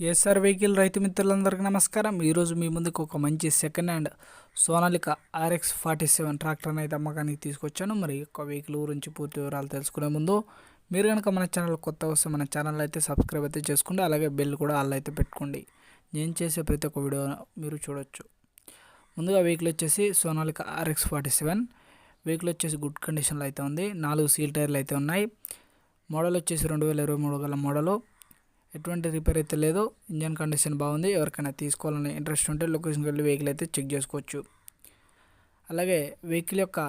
SR vehicle రైతు మిత్రులందరికీ నమస్కారం. ఈరోజు మీ ముందుకు ఒక మంచి second hand Sonalika RX forty seven ట్రాక్టర్ని అయితే అమ్మకానికి తీసుకొచ్చాను. మరి ఒక యొక్క వెహికల్ గురించి పూర్తి వివరాలు తెలుసుకునే ముందు మీరు కనుక మన ఛానల్ కొత్త వస్తే మన ఛానల్ అయితే సబ్స్క్రైబ్ అయితే చేసుకోండి. అలాగే బెల్ కూడా ఆల్ అయితే పెట్టుకోండి. నేను చేసే ప్రతి ఒక్క వీడియో మీరు చూడొచ్చు. ముందుగా వెహికల్ వచ్చేసి Sonalika RX forty seven vehicle వచ్చేసి గుడ్ కండిషన్లో అయితే ఉంది. నాలుగు సీల్ టైర్లు అయితే ఉన్నాయి. మోడల్ వచ్చేసి రెండు వేల ఇరవై మూడు గల మోడలు ఎటువంటి రిపేర్ అయితే లేదు ఇంజన్ కండిషన్ బాగుంది. ఎవరికైనా తీసుకోవాలని ఇంట్రెస్ట్ ఉంటే లొకేషన్కి వెళ్ళి వెహికల్ అయితే చెక్ చేసుకోవచ్చు. అలాగే వెహికల్ యొక్క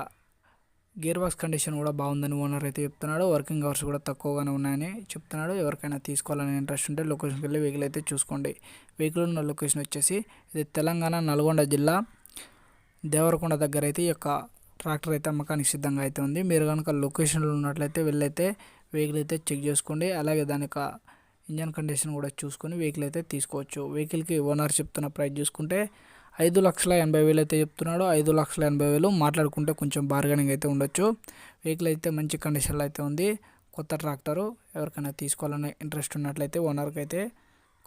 గేర్ బాక్స్ కండిషన్ కూడా బాగుందని ఓనర్ అయితే చెప్తున్నాడు. వర్కింగ్ అవర్స్ కూడా తక్కువగానే ఉన్నాయని చెప్తున్నాడు. ఎవరికైనా తీసుకోవాలని ఇంట్రెస్ట్ ఉంటే లొకేషన్కి వెళ్ళి వెహికల్ అయితే చూసుకోండి. వెహికల్ ఉన్న లొకేషన్ వచ్చేసి ఇది తెలంగాణ నల్గొండ జిల్లా దేవరకొండ దగ్గర అయితే ఈ యొక్క ట్రాక్టర్ అయితే అమ్మకానికి సిద్ధంగా అయితే ఉంది. మీరు కనుక లొకేషన్లో ఉన్నట్లయితే వెళ్ళైతే వెహికల్ అయితే చెక్ చేసుకోండి. అలాగే దాని యొక్క ఇంజన్ కండిషన్ కూడా చూసుకొని వెహికల్ అయితే తీసుకోవచ్చు. వెహికల్కి ఓనర్ చెప్తున్న ప్రైస్ చూసుకుంటే ఐదు లక్షల ఎనభై వేలు అయితే చెప్తున్నాడు. ఐదు లక్షల ఎనభై వేలు మాట్లాడుకుంటే కొంచెం బార్గెనింగ్ అయితే ఉండొచ్చు. వెహికల్ అయితే మంచి కండిషన్లో అయితే ఉంది. కొత్త ట్రాక్టరు. ఎవరికైనా తీసుకోవాలనే ఇంట్రెస్ట్ ఉన్నట్లయితే ఓనర్కి అయితే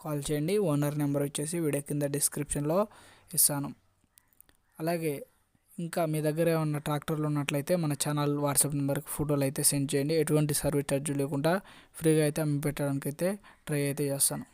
కాల్ చేయండి. ఓనర్ నెంబర్ వచ్చేసి వీడియో కింద డిస్క్రిప్షన్లో ఇస్తాను. అలాగే ఇంకా మీ దగ్గర ఏమన్నా ట్రాక్టర్లు ఉన్నట్లయితే మన ఛానల్ వాట్సాప్ నెంబర్కి ఫోటోలు అయితే సెండ్ చేయండి. ఎటువంటి సర్వీస్ ఛార్జ్ లేకుండా ఫ్రీగా అయితే అమ్మి పెట్టడానికి అయితే ట్రై అయితే చేస్తాను.